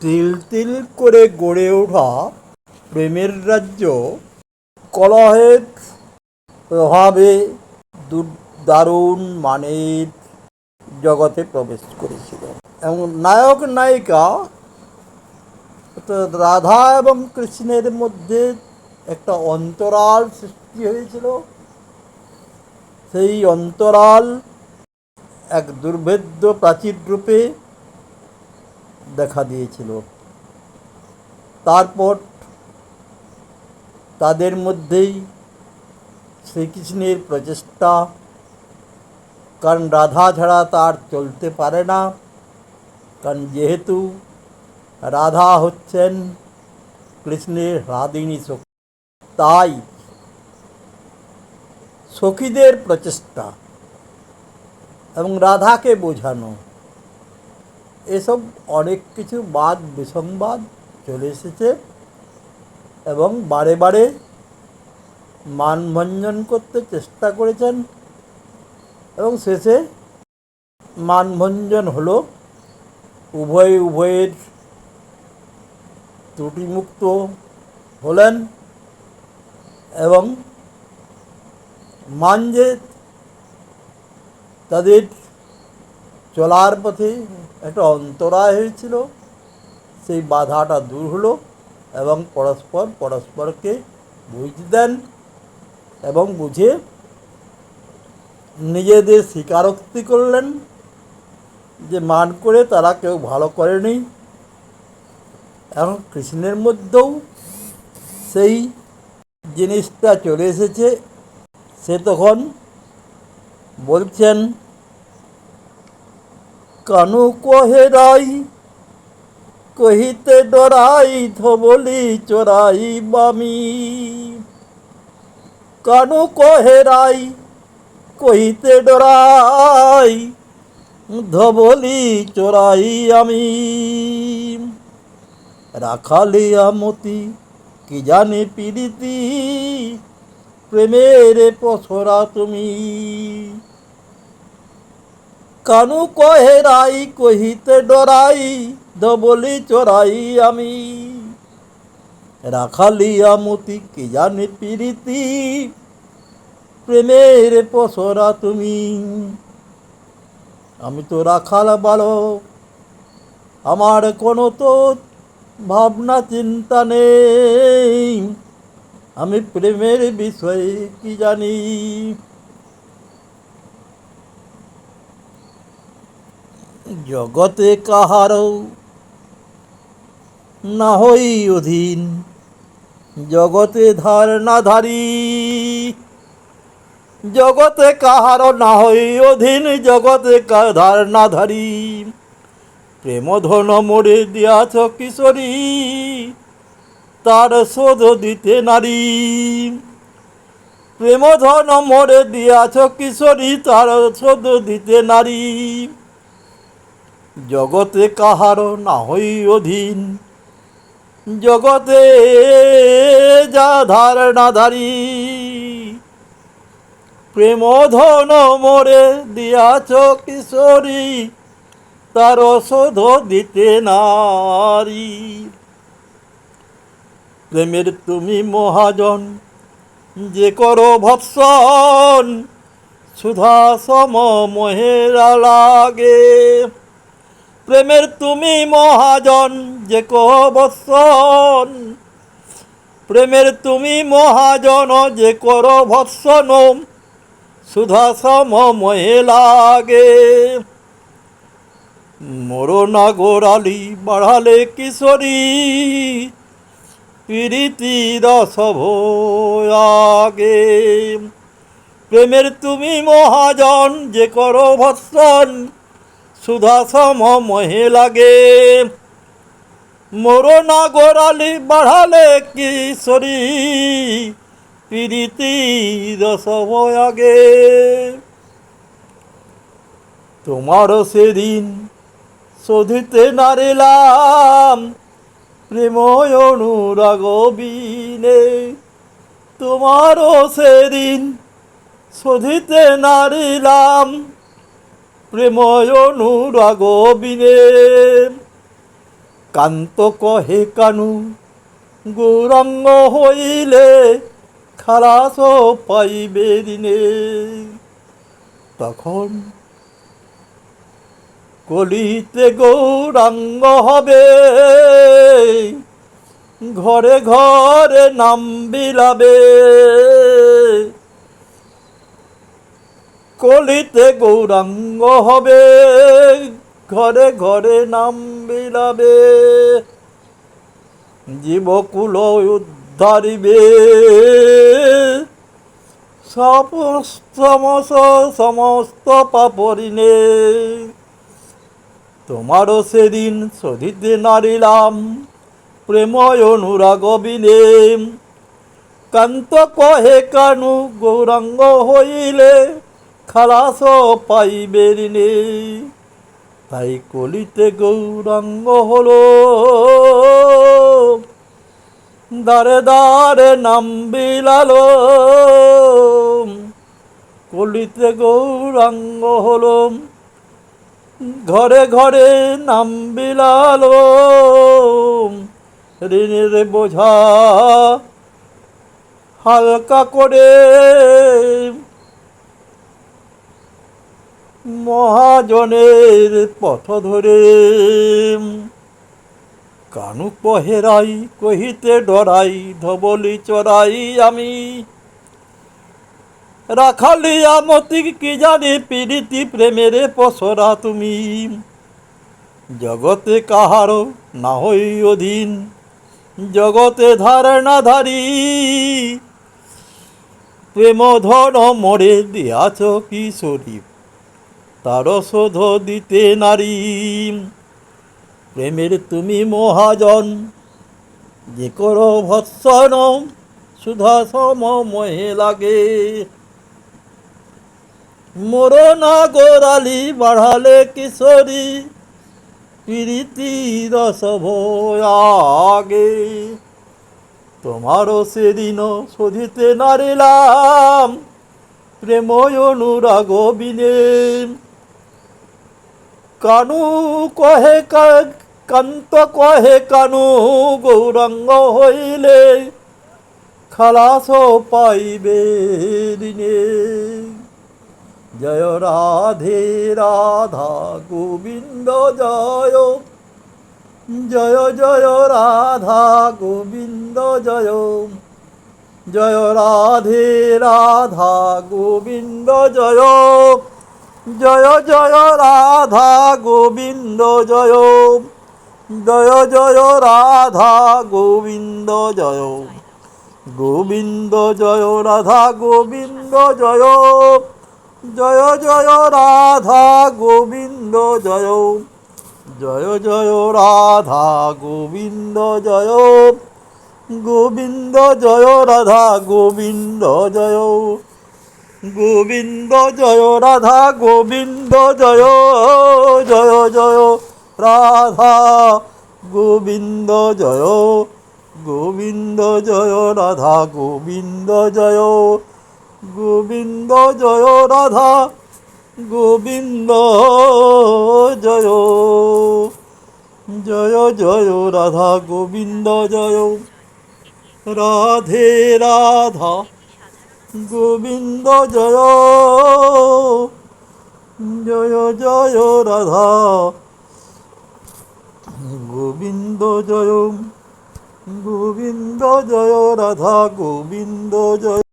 তিল তিল করে গড়ে ওঠা প্রেমের রাজ্য কলহের প্রভাবে দারুণ মানের জগতে প্রবেশ করেছিল। এবং নায়ক, নায়িকা রাধা এবং কৃষ্ণের মধ্যে একটা অন্তরাল সৃষ্টি হয়েছিল। সেই অন্তরাল এক দুর্ভেদ্য প্রাচীর রূপে দেখা দিয়েছিল। তারপর তাদের মধ্যেই শ্রীকৃষ্ণের প্রচেষ্টা, কারণ রাধা ছাড়া তার চলতে পারে না। কারণ যেহেতু রাধা হচ্ছেন কৃষ্ণের হ্লাদিনী সখী, তাই সখীদের প্রচেষ্টা এবং রাধাকে বোঝানো। এসব অনেক কিছু বাদ, বিসংবাদ চলে এসেছে এবং বারে বারে মানভঞ্জন করতে চেষ্টা করেছেন এবং শেষে মানভঞ্জন হলো উভয় উভয়ের ত্রুটিমুক্ত হলেন এবং মানজে তাদের চলার পথে একটা অন্তরায় হয়েছিল। সেই বাধাটা দূর হলো এবং পরস্পর পরস্পরকে বুঝ দেন এবং বুঝে নিজেদের স্বীকারোক্তি করলেন যে মান করে তারা কেউ ভালো করেনি। এখন কৃষ্ণের মধ্যেও সেই জিনিসটা চলে এসেছে। সে তখন বলছেন কানু কহেরাই কহিতে ডরাই ধবলি চোরাই বামি। কানু কহেরাই কহিতে ডরাই ধবলি চোরাই আমি। রাখালিয়া মতি কি জানে পিরিতি, প্রেমের পছরা তুমি। কানু কহেরাই কহিতে ডরাই দবলি চোরাই আমি। রাখালিয়া মতি কি জানে পিরিতি, প্রেমের পছরা তুমি। আমি তো রাখাল বালক, আমার কোনো তো ভাবনা চিন্তা নেই। আমি প্রেমের বিষয়ে কি জানি? জগতে কাহারও না হই অধীন। জগতে ধার না ধারি, জগতে কাহারও না হই অধীন। জগতে ধার না ধারি প্রেম ধন মোড়ে দিয়াছ কিশোরী, তার শোধ দিতে নারী। প্রেম ধন মোড়ে দিয়াছ কিশোরী, তার শোধ দিতে নারী। জগতে কাহার না হই অধীন। জগতে যা ধার না ধারি, প্রেম ধন মোরে দিয়াছ কিশোরী, তার শোধ দিতে নারী। প্রেমের তুমি মহাজন, যে করো ভৎসন, সুধা সম মহেরা লাগে। প্রেমের তুমি মহাজন যে কবৎসন প্রেমের তুমি মহাজন যে কর ভৎসন সুধা সম লাগে। মরনা গোড়ালি বাড়ালে কিশোরী, প্রীতি রস ভয়াগে প্রেমের তুমি মহাজন যে করো ভৎসন সুধা সম মহে লাগে। মরনা গোড়ালি বাড়ালে কিশোরী প্রীতি রস ভয়াগে তোমারও সেদিন শোধিতে নারিলাম প্রেম অনুরাগ বিনে। তোমারও সেদিন শোধিতে নারিলাম প্রেম অনুরাগ বিনে কান্ত কহে কানু, গৌরাঙ্গ হইলে খালাস পাইবে দিনে। তখন কলিতে গৌরাঙ্গ হবে, ঘরে ঘরে নাম বিলাবে। কলিতে গৌরাঙ্গ হবে, ঘরে ঘরে নাম বিলাবে। জীবকুল উদ্ধারিবে। সমস্ত সমস্ত পাপরিনে তোমারও সেদিন সধিতে নারিলাম, প্রেময় অনুরাগ বিনে। কান্ত কহে কানু, গৌরাঙ্গ হইলে খালাস পাইবে ঋণে তাই কলিতে গৌরাঙ্গ হলো। দারে দারে নাম বিলালো। কলিতে গৌরাঙ্গ হলো। ঘরে ঘরে নাম বিলালো। ঋণের বোঝা হালকা করে মহাজনের পথ ধরে। কানু পহেরাই, কহিতে ডরাই, ধবলি চড়াই আমি। রাখালি আমতি কি জানি পীড়িতি প্রেমের পসরা তুমি। জগতে কাহারো না হই অধীন, জগতে ধারণা ধারী। প্রেম ধন মরে দিয়াছ কিশোরী তার শোধ দিতে নারী। প্রেমের তুমি মহাজন, যে করো ভৎসন, সুধা সম মহে লাগে। মোর না গোরালি বাড়ালে কিশোরী, প্রীতি রস আগে। তোমারও সেদিন শোধিতে নারিলাম প্রেম অনুরাগ বিনে কানু কহে কান্ত কহে কানু, গৌরাঙ্গ হইলে খালাস পাইবে দিনে। জয় রাধে রাধা গোবিন্দ, জয়। জয় জয় রাধা গোবিন্দ, জয়। জয় রাধে রাধা গোবিন্দ, জয়। জয় জয় রাধা গোবিন্দ, জয়। জয় জয় রাধা গোবিন্দ, জয়। গোবিন্দ, জয় রাধা গোবিন্দ, জয়। জয় জয় রাধা গোবিন্দ, জয়। জয় জয় রাধা গোবিন্দ, জয়। গোবিন্দ, জয় রাধা গোবিন্দ, জয়। গোবিন্দ জয়, রাধা গোবিন্দ জয় জয় জয়, রাধা গোবিন্দ জয় গোবিন্দ জয়, রাধা গোবিন্দ জয় গোবিন্দ জয়, রাধা গোবিন্দ জয় জয় জয়, রাধা গোবিন্দ জয়, রাধে, রাধা গোবিন্দ জয়। জয় জয় রাধা। গোবিন্দ জয়। গোবিন্দ জয় রাধা। গোবিন্দ জয়।